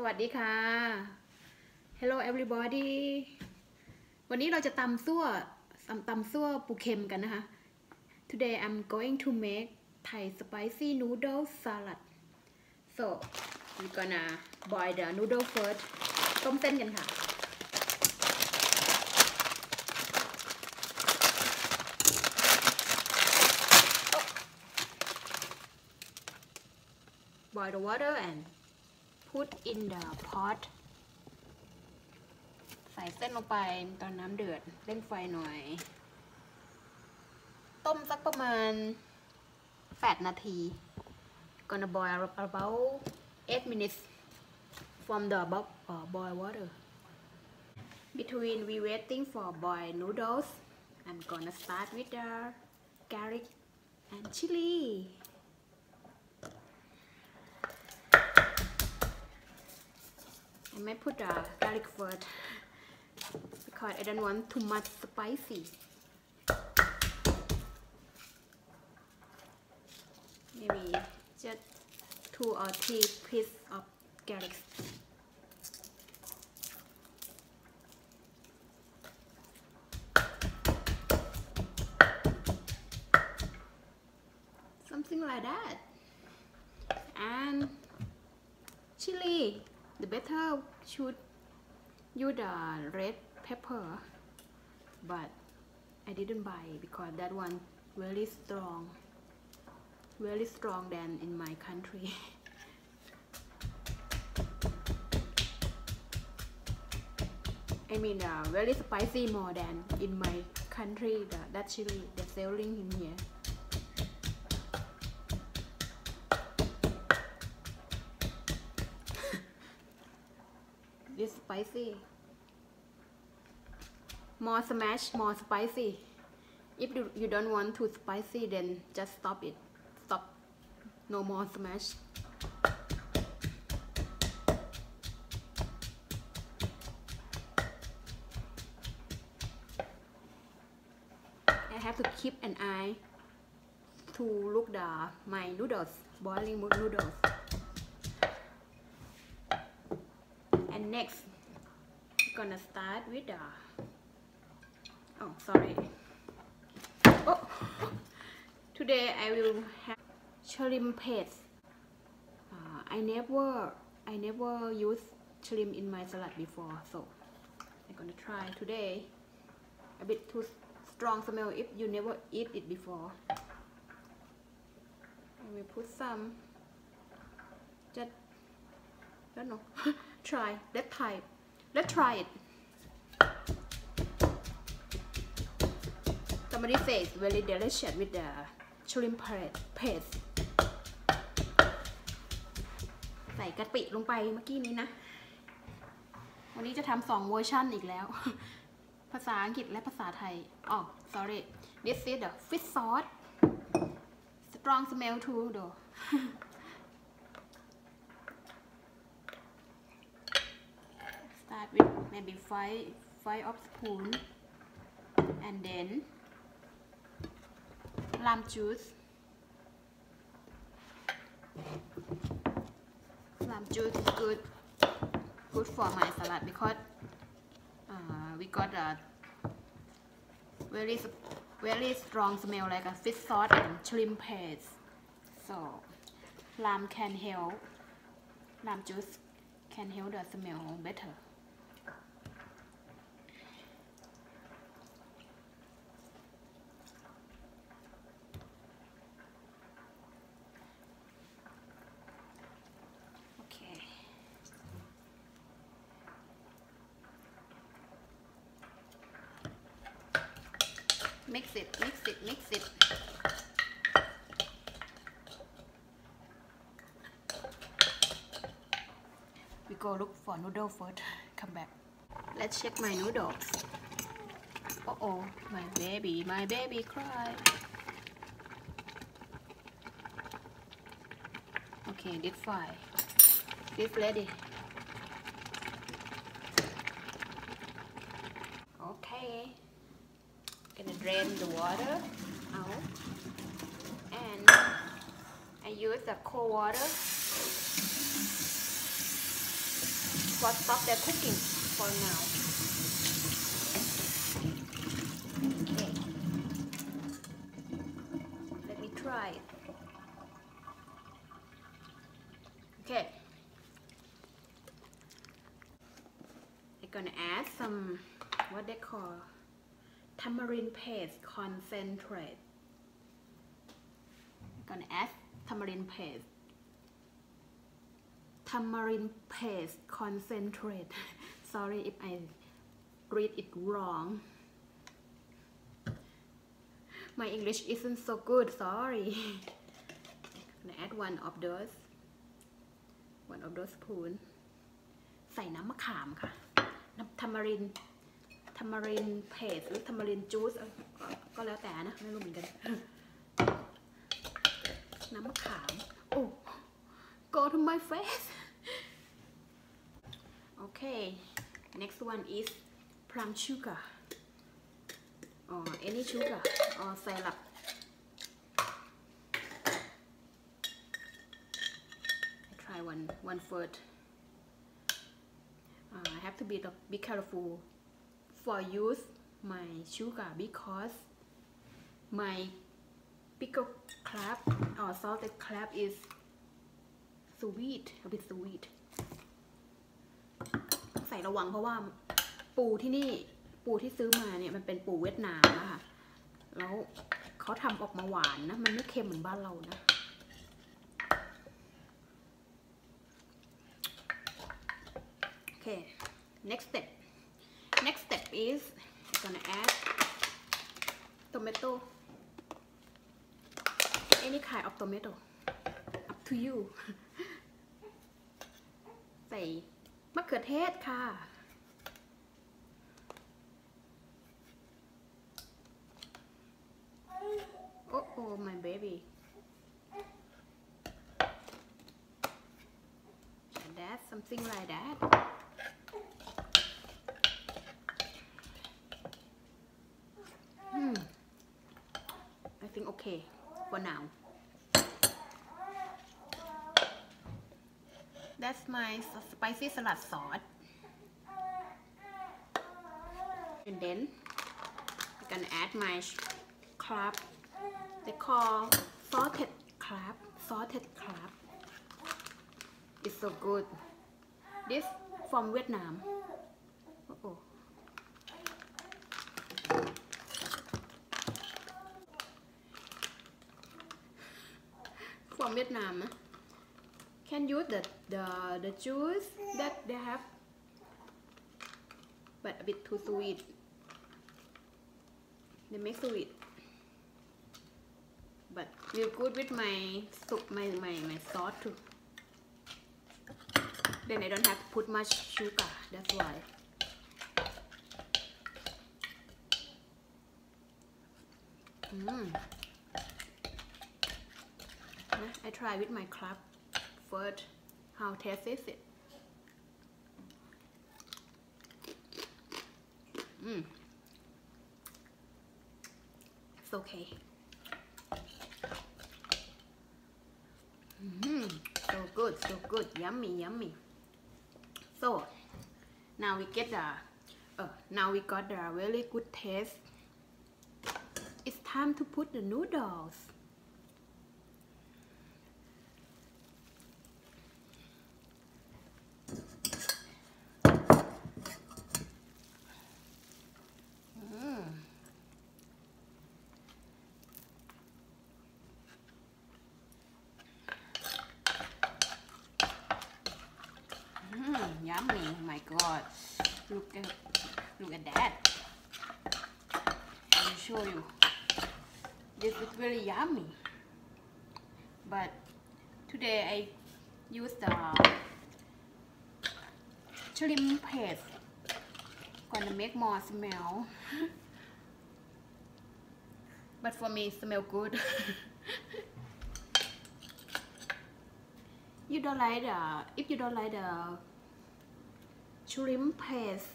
สวัสดีค่ะ Hello everybody วันนี้เราจะตำซั่วตำตำซั่วปูเค็มกันนะคะ Today I'm going to make Thai spicy noodle salad so we're gonna boil the noodle first ต้มเส้นกันค่ะ boil the water and put in the pot ใส่เส้นลงไปตอนน้ำเดือดเร่งไฟหน่อย ต้มสักประมาณ 8 นาที gonna boil about 8 minutes from the above uh, boil water between we waiting for boil noodles I'm gonna start with the garlic and chili I might put the garlic first because I don't want too much spicy. Maybe just two or three pieces of garlic. Something like that. And chili better should use the red pepper but I didn't buy because that one very strong very strong than in my country. I mean uh, very spicy more than in my country the, that chili they're selling in here this spicy. More smash more spicy. If you, you don't want too spicy then just stop it. Stop. No more smash. I have to keep an eye to look the my noodles boiling noodles and next we're gonna start with the oh sorry. Oh today I will have shrimp paste. Uh, I never I never use shrimp in my salad before so I'm gonna try today. A bit too strong smell if you never eat it before. I will put some. Just don't know try let's try let's try it somebody says very delicious with the shrimp paste ใส่กะปิลงไปเมื่อกี้นี้นะ วันนี้จะทำสองเวอร์ชันอีกแล้ว ภาษาอังกฤษและภาษาไทยอ๋อ sorry this is the fish sauce strong smell too though start with maybe five five of spoon and then lime juice. Lime juice is good good for my salad because uh, we got a very very strong smell like a fish sauce and shrimp paste. So lime can help lime juice can help the smell better okay mix it mix it mix it we go look for noodle first come back. Let's check my noodles uh oh my baby my baby cry okay this fine this ready. Okay. Gonna drain the water out. And I use the cold water for stop their cooking for now. Okay. Let me try it. Okay. I'm gonna add some what they call tamarind paste concentrate. I'm gonna add tamarind paste. Tamarind paste concentrate. Sorry if I read it wrong. My English isn't so good, sorry. I'm gonna add one of those one of those spoon ใส่น้ำมะขามค่ะ น้ำทามารินทามารินเพสหรือทามารินจูสก็แล้วแต่นะ ไม่รู้เหมือนกัน น้ำมะขาม โอ้ go to my face okay next one is plum sugar. Or any sugar or syrup try one one first. Uh, I have to be be careful for use my sugar because my pickle crab or salted crab is sweet a bit sweet ระวังเพราะว่าปูที่นี่ปูที่ซื้อมาเนี่ยมันเป็นปูเวียดนามนะคะแล้วเขาทำออกมาหวานนะ มันไม่เค็มเหมือนบ้านเรานะ okay next step next step is I'm gonna add tomato any kind of tomato up to you ใส่ มะเขือเทศค่ะ oh oh my baby that something like that Hmm. I think okay for now. My spicy salad sauce. And then I'm gonna add my crab. They call salted crab. Salted crab. It's so good. This from Vietnam. Uh oh. from Vietnam can use the the the juice that they have? But a bit too sweet. They make sweet. But real good with my soup my, my my sauce too. Then I don't have to put much sugar that's why. Mm. I try with my club first how taste is it? Mm. it's okay. Mm. so good so good. Yummy yummy. So now we get the uh, now we got the really good taste. It's time to put the noodles yummy oh my god. Look at look at that. I will show you. This is very yummy. But today I use uh, the shrimp paste. Gonna make more smell. But for me smell good. You don't like the if you don't like the shrimp paste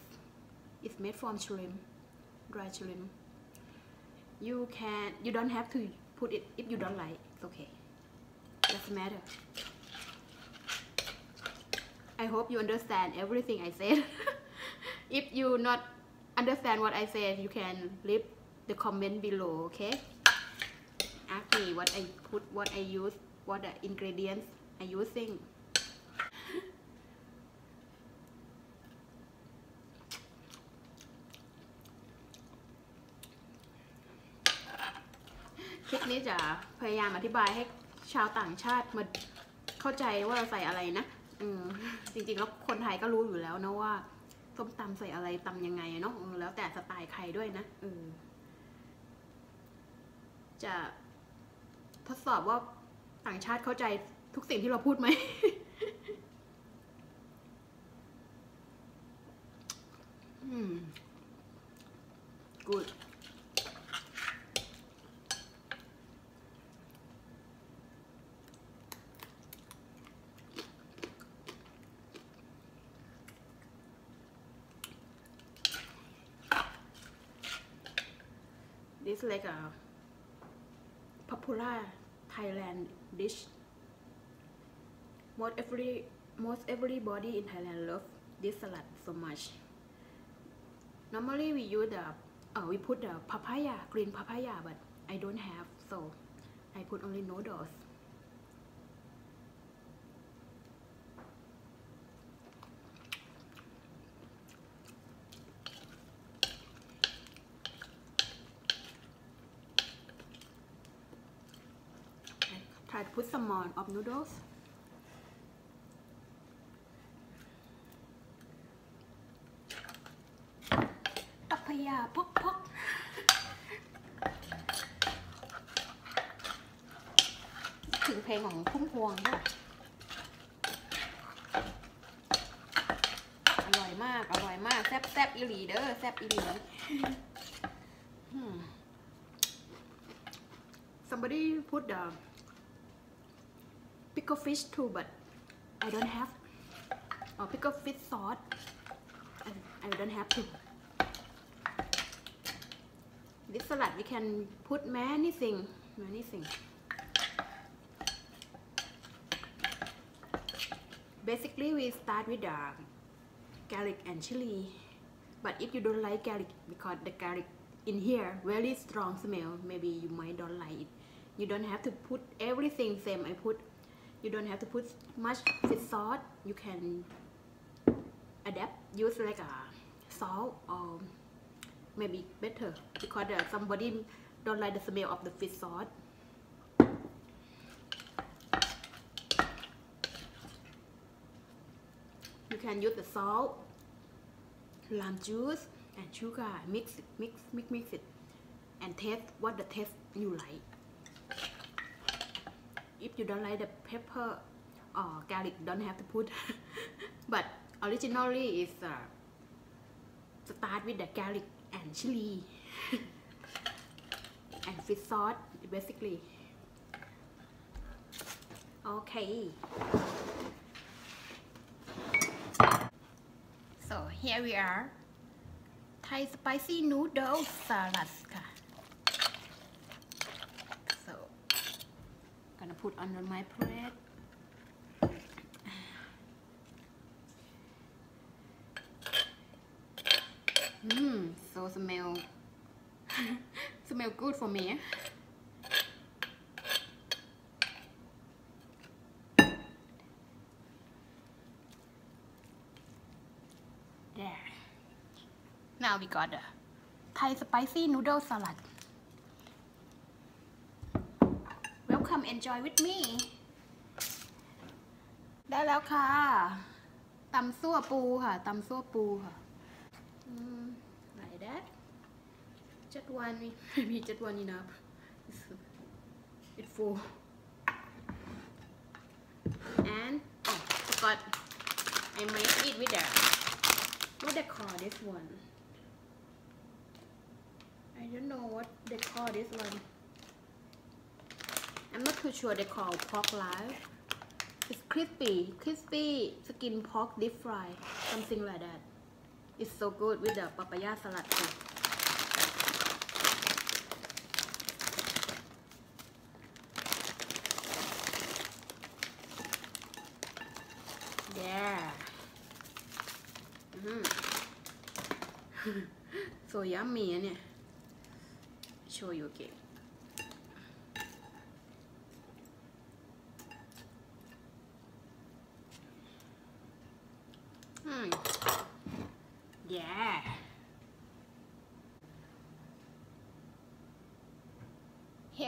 it's made from shrimp dry shrimp. You can you don't have to put it if you don't like it's okay. Doesn't matter. I I hope you understand everything I said. If you not understand what I said you can leave the comment below okay? Ask me what I put what I use what the ingredients I using ลิปนี้จะพยายามอธิบายให้ชาวต่างชาติมาเข้าใจว่าเราใส่อะไรนะอืมจริงๆแล้วคนไทยก็รู้อยู่แล้วนะว่าส้มตำใส่อะไรตำยังไงเนาะแล้วแต่สไตล์ใครด้วยนะเออจะทดสอบว่าต่างชาติเข้าใจทุกสิ่งที่เราพูดไหม อืม good this like a popular Thailand dish. Most every most everybody in Thailand love this salad so much. Normally we use the uh, we put the papaya green papaya but I don't have so I put only noodles put some more of noodles ปัพยาพอกพอกถึงเพลงของพุ่มพวงด้วยอร่อยมาก อร่อยมาก แซ่บแซ่บอีหลีเด้อ แซ่บอีหลี Hmm. somebody put the pickle fish too but I don't have or pickle fish sauce I, I don't have to. This salad we can put many things many things basically we start with the garlic and chili but if you don't like garlic because the garlic in here very strong smell maybe you might don't like it. You don't have to put everything same I put you don't have to put much fish sauce you can adapt use like a salt or maybe better because uh, somebody don't like the smell of the fish sauce you can use the salt lime juice and sugar. Mix mix mix mix it and taste what the taste you like if you don't like the pepper or garlic don't have to put. But originally is uh, start with the garlic and chili. And fish sauce basically. Okay. So here we are. Thai spicy noodle salad ค่ะ so gonna put under my plate Mmm, so smell smell good for me. Eh? There. Now we got the Thai spicy noodle salad. Enjoy with me. ได้แล้วค่ะตำซั่วปูค่ะตำซั่วปูค่ะ like that. Just one, maybe just one enough. It's, full. And oh, forgot. I might eat with the what they call this one. I don't know what they call this one. I'm not too sure they call pork live. It's crispy, crispy skin pork deep fry, something like that. It's so good with the papaya salad too. There. โซยัมมีอะเนี่ย โชยุเกะอืม yeah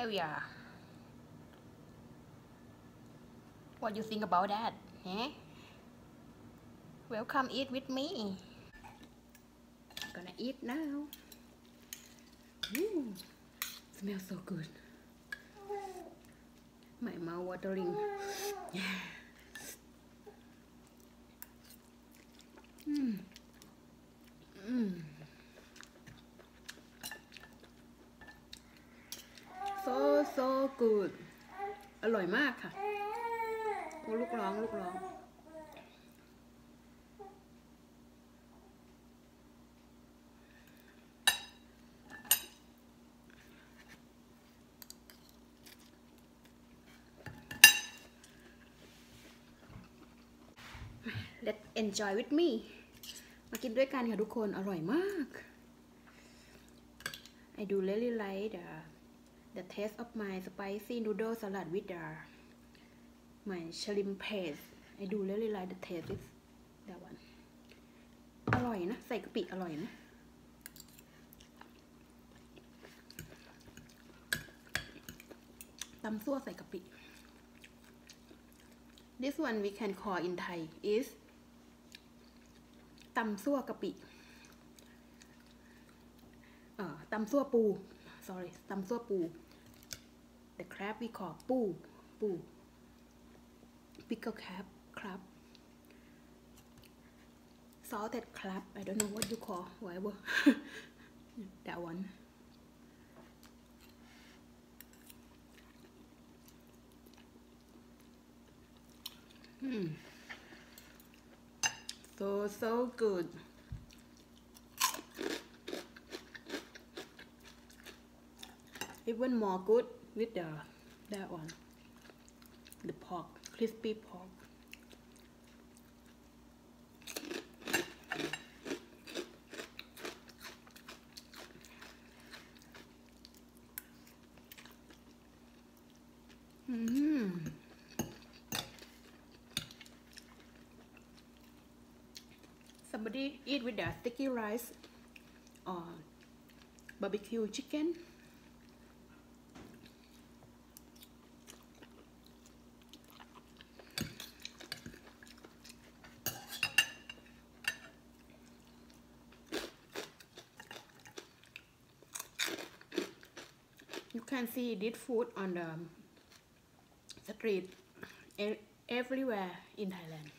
here we are what you think about that eh welcome eat with me gonna eat now Ooh, smells so good my mouth watering mm. Mm. so so good อร่อยมากค่ะโอ้ลูกร้องลูกร้อง Let enjoy with me มากินด้วยกันค่ะทุกคน อร่อยมาก I do really like the the taste of my spicy noodle salad with the my shrimp paste I do really like the taste of that one อร่อยนะ ใส่กะปิอร่อยนะตำซั่วใส่กะปิ This one we can call in Thai is ตำซั่วกะปิเอ่อตำซั่วปู sorry ตำซั่วปู the crab we call ปูปู pickle crab crab salted crab I don't know what you call whatever that one Hmm. So so good. Even more good with the that one. The pork, crispy pork. Mm. Somebody eat with the sticky rice or barbecue chicken. You can see this food on the street everywhere in Thailand.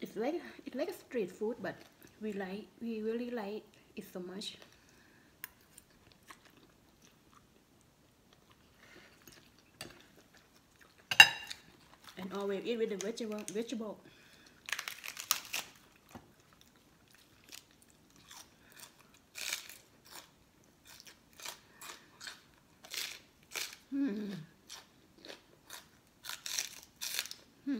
It's like it's like a street food, but we like we really like it so much. And always eat with the vegetable vegetable. Hmm. Hmm.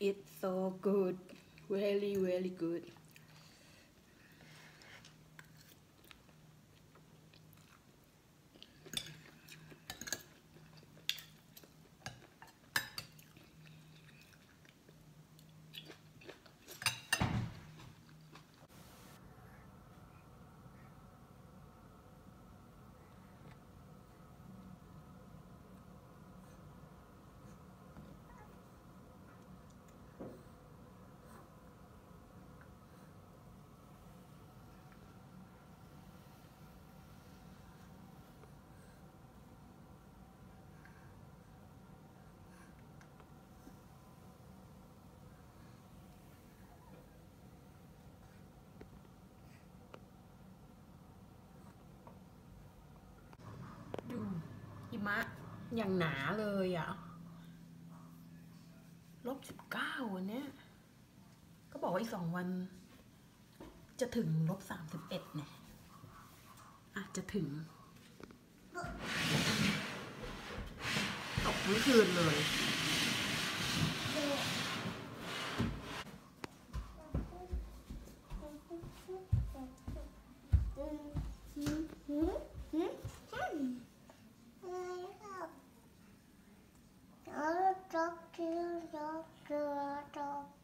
It's so good. Really, really good. มะอย่างหนาเลยอะ่ะลบสิบเก้าวันเนี้ยก็บอกว่าอีกสองวัน จะถึงลบสามสิบเอ็ดเนี่ยอาจจะถึงตกทั้งคืนเลย talk to you, talk to you, talk.